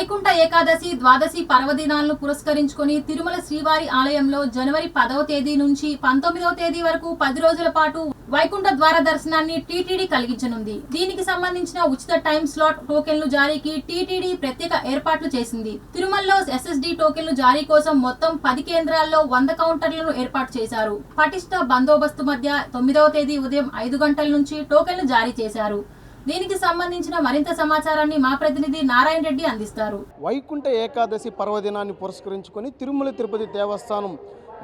వైకుంఠ ఏకాదశి ద్వాదశి పర్వదినాలను పురస్కరించుకొని తిరుమల శ్రీవారి ఆలయంలో జనవరి పదవ తేదీ నుంచి పంతొమ్మిదవ తేదీ వరకు పది రోజుల పాటు వైకుంఠ ద్వార దర్శనాన్ని టీటీడీ కలిగించనుంది. దీనికి సంబంధించిన ఉచిత టైం స్లాట్ టోకెన్లు జారీకి టీటీడీ ప్రత్యేక ఏర్పాట్లు చేసింది. తిరుమలలో ఎస్ఎస్డి టోకెన్లు జారీ కోసం మొత్తం పది కేంద్రాల్లో వంద కౌంటర్లను ఏర్పాటు చేశారు. పటిష్ట బందోబస్తు మధ్య తొమ్మిదవ తేదీ ఉదయం ఐదు గంటల నుంచి టోకెన్లు జారీ చేశారు. దీనికి సంబంధించిన మరింత సమాచారాన్ని మా ప్రతినిధి నారాయణ రెడ్డి అందిస్తారు. వైకుంఠ ఏకాదశి పర్వదినాన్ని పురస్కరించుకొని తిరుమల తిరుపతి దేవస్థానం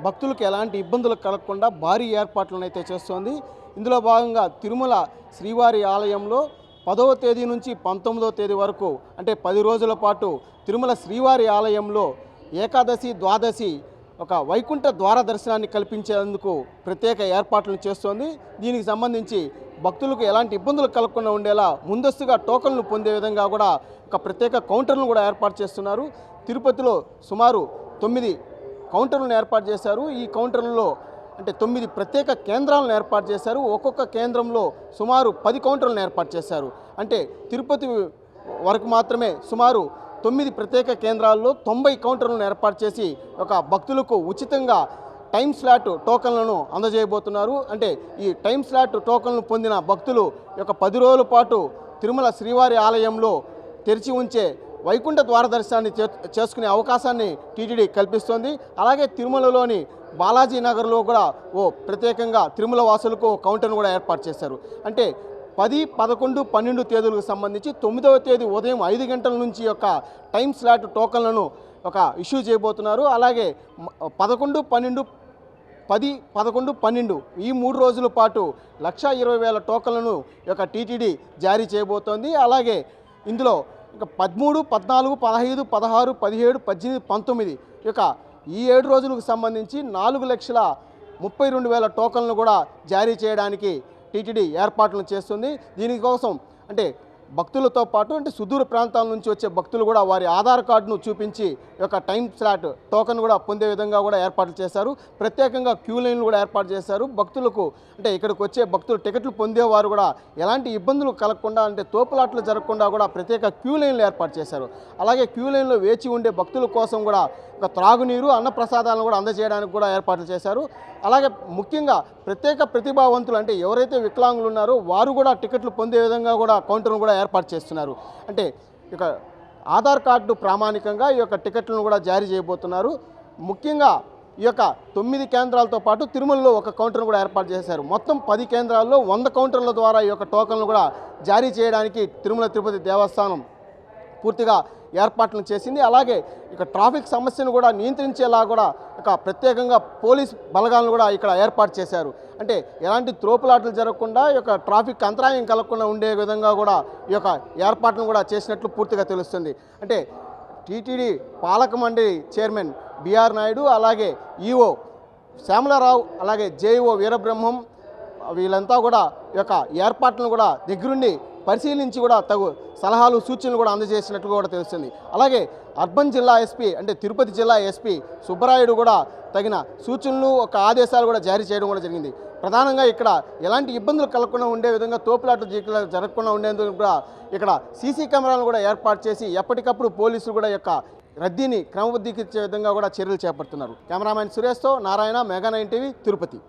భక్తులకు ఎలాంటి ఇబ్బందులు కలగకుండా భారీ ఏర్పాట్లను అయితే చేస్తోంది. ఇందులో భాగంగా తిరుమల శ్రీవారి ఆలయంలో పదవ తేదీ నుంచి పంతొమ్మిదవ తేదీ వరకు అంటే పది రోజుల పాటు తిరుమల శ్రీవారి ఆలయంలో ఏకాదశి ద్వాదశి ఒక వైకుంఠ ద్వార దర్శనాన్ని కల్పించేందుకు ప్రత్యేక ఏర్పాట్లను చేస్తోంది. దీనికి సంబంధించి భక్తులకు ఎలాంటి ఇబ్బందులు కలగకుండా ఉండేలా ముందస్తుగా టోకన్లు పొందే విధంగా కూడా ఒక ప్రత్యేక కౌంటర్లు కూడా ఏర్పాటు చేస్తున్నారు. తిరుపతిలో సుమారు తొమ్మిది కౌంటర్లను ఏర్పాటు చేశారు. ఈ కౌంటర్లలో అంటే తొమ్మిది ప్రత్యేక కేంద్రాలను ఏర్పాటు చేశారు. ఒక్కొక్క కేంద్రంలో సుమారు పది కౌంటర్లను ఏర్పాటు చేశారు. అంటే తిరుపతి వరకు మాత్రమే సుమారు తొమ్మిది ప్రత్యేక కేంద్రాల్లో తొంభై కౌంటర్లను ఏర్పాటు చేసి ఒక భక్తులకు ఉచితంగా టైం స్లాట్ టోకన్లను అందజేయబోతున్నారు. అంటే ఈ టైం స్లాట్ టోకన్లు పొందిన భక్తులు యొక్క పది రోజుల పాటు తిరుమల శ్రీవారి ఆలయంలో తెరిచి ఉంచే వైకుంఠ ద్వార దర్శనాన్ని చే- చేసుకునే అవకాశాన్ని టీటీడీ కల్పిస్తోంది. అలాగే తిరుమలలోని బాలాజీ నగర్లో కూడా ఓ ప్రత్యేకంగా తిరుమల వాసులకు కౌంటర్ను కూడా ఏర్పాటు చేశారు. అంటే పది పదకొండు పన్నెండు తేదీలకు సంబంధించి తొమ్మిదవ తేదీ ఉదయం ఐదు గంటల నుంచి యొక్క టైం స్లాట్ టోకన్లను ఒక ఇష్యూ చేయబోతున్నారు. అలాగే పదకొండు పన్నెండు పది పదకొండు పన్నెండు ఈ మూడు రోజుల పాటు లక్ష ఇరవై వేల టోకన్లను యొక్క టీటీడీ జారీ చేయబోతోంది. అలాగే ఇందులో ఇంకా పదమూడు పద్నాలుగు పదహైదు పదహారు పదిహేడు పద్దెనిమిది పంతొమ్మిది యొక్క ఈ ఏడు రోజులకు సంబంధించి నాలుగు లక్షల ముప్పై రెండు వేల టోకన్లు కూడా జారీ చేయడానికి టీటీడీ ఏర్పాట్లను చేస్తుంది. దీనికోసం అంటే భక్తులతో పాటు అంటే సుదూర ప్రాంతాల నుంచి వచ్చే భక్తులు కూడా వారి ఆధార్ కార్డును చూపించి యొక్క టైం స్లాట్ టోకెన్ కూడా పొందే విధంగా కూడా ఏర్పాట్లు చేశారు. ప్రత్యేకంగా క్యూ లైన్లు కూడా ఏర్పాటు చేశారు. భక్తులకు అంటే ఇక్కడికి వచ్చే భక్తులు టికెట్లు పొందేవారు కూడా ఎలాంటి ఇబ్బందులు కలగకుండా అంటే తోపులాట్లు జరగకుండా కూడా ప్రత్యేక క్యూ లైన్లు ఏర్పాటు చేశారు. అలాగే క్యూ లైన్లో వేచి ఉండే భక్తుల కోసం కూడా ఒక త్రాగునీరు అన్నప్రసాదాలను కూడా అందజేయడానికి కూడా ఏర్పాట్లు చేశారు. అలాగే ముఖ్యంగా ప్రత్యేక ప్రతిభావంతులు అంటే ఎవరైతే వికలాంగులు ఉన్నారో వారు కూడా టికెట్లు పొందే విధంగా కూడా కౌంటర్ను కూడా ఏర్పాటు చేస్తున్నారు. అంటే ఇక ఆధార్ కార్డు ప్రామాణికంగా ఈ యొక్క టికెట్లను కూడా జారీ చేయబోతున్నారు. ముఖ్యంగా ఈ యొక్క తొమ్మిది కేంద్రాలతో పాటు తిరుమలలో ఒక కౌంటర్ను కూడా ఏర్పాటు చేశారు. మొత్తం పది కేంద్రాల్లో వంద కౌంటర్ల ద్వారా ఈ యొక్క టోకన్లు కూడా జారీ చేయడానికి తిరుమల తిరుపతి దేవస్థానం పూర్తిగా ఏర్పాట్లను చేసింది. అలాగే ఇక ట్రాఫిక్ సమస్యను కూడా నియంత్రించేలా కూడా ఇక ప్రత్యేకంగా పోలీస్ బలగాలను కూడా ఇక్కడ ఏర్పాటు చేశారు. అంటే ఎలాంటి త్రోపులాటలు జరగకుండా ఈ యొక్క ట్రాఫిక్ అంతరాయం కలగకుండా ఉండే విధంగా కూడా ఈ యొక్క ఏర్పాట్లను కూడా చేసినట్లు పూర్తిగా తెలుస్తుంది. అంటే టీటీడీ పాలక మండలి చైర్మన్ బిఆర్ నాయుడు అలాగే ఈఓ శ్యామలారావు అలాగే జేఈఓ వీరబ్రహ్మం వీళ్ళంతా కూడా ఈ యొక్క ఏర్పాట్లను కూడా దగ్గరుండి పరిశీలించి కూడా తగు సలహాలు సూచనలు కూడా అందజేసినట్లు కూడా తెలుస్తుంది. అలాగే అర్బన్ జిల్లా ఎస్పీ అంటే తిరుపతి జిల్లా ఎస్పీ సుబ్బరాయుడు కూడా తగిన సూచనలు ఒక ఆదేశాలు కూడా జారీ చేయడం కూడా జరిగింది. ప్రధానంగా ఇక్కడ ఎలాంటి ఇబ్బందులు కలగకుండా ఉండే విధంగా తోపులాట జరగకుండా ఉండేందుకు కూడా ఇక్కడ సీసీ కెమెరాలను కూడా ఏర్పాటు చేసి ఎప్పటికప్పుడు పోలీసులు కూడా యొక్క రద్దీని క్రమబద్ధీకరించే విధంగా కూడా చర్యలు చేపడుతున్నారు. Cameraman సురేష్తో Narayana mega nine TV Tirupati.